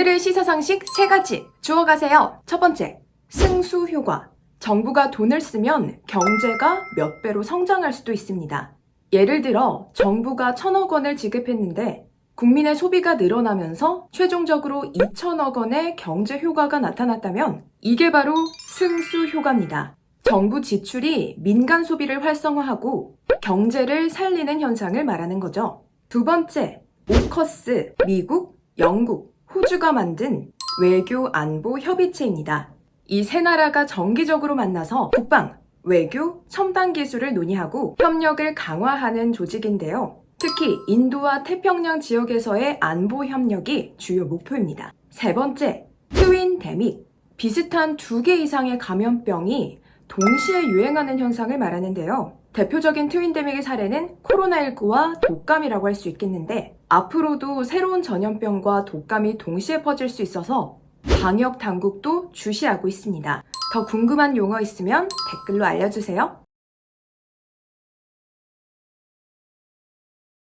오늘의 시사상식 세 가지 주워가세요. 첫 번째, 승수 효과. 정부가 돈을 쓰면 경제가 몇 배로 성장할 수도 있습니다. 예를 들어 정부가 천억 원을 지급했는데 국민의 소비가 늘어나면서 최종적으로 2천억 원의 경제 효과가 나타났다면 이게 바로 승수 효과입니다. 정부 지출이 민간 소비를 활성화하고 경제를 살리는 현상을 말하는 거죠. 두 번째, 오커스, 미국, 영국, 호주가 만든 외교 안보 협의체입니다. 이 세 나라가 정기적으로 만나서 국방, 외교, 첨단 기술을 논의하고 협력을 강화하는 조직인데요. 특히 인도와 태평양 지역에서의 안보 협력이 주요 목표입니다. 세 번째, 트윈 데믹. 비슷한 두 개 이상의 감염병이 동시에 유행하는 현상을 말하는데요. 대표적인 트윈데믹의 사례는 코로나19와 독감이라고 할 수 있겠는데 앞으로도 새로운 전염병과 독감이 동시에 퍼질 수 있어서 방역 당국도 주시하고 있습니다. 더 궁금한 용어 있으면 댓글로 알려주세요.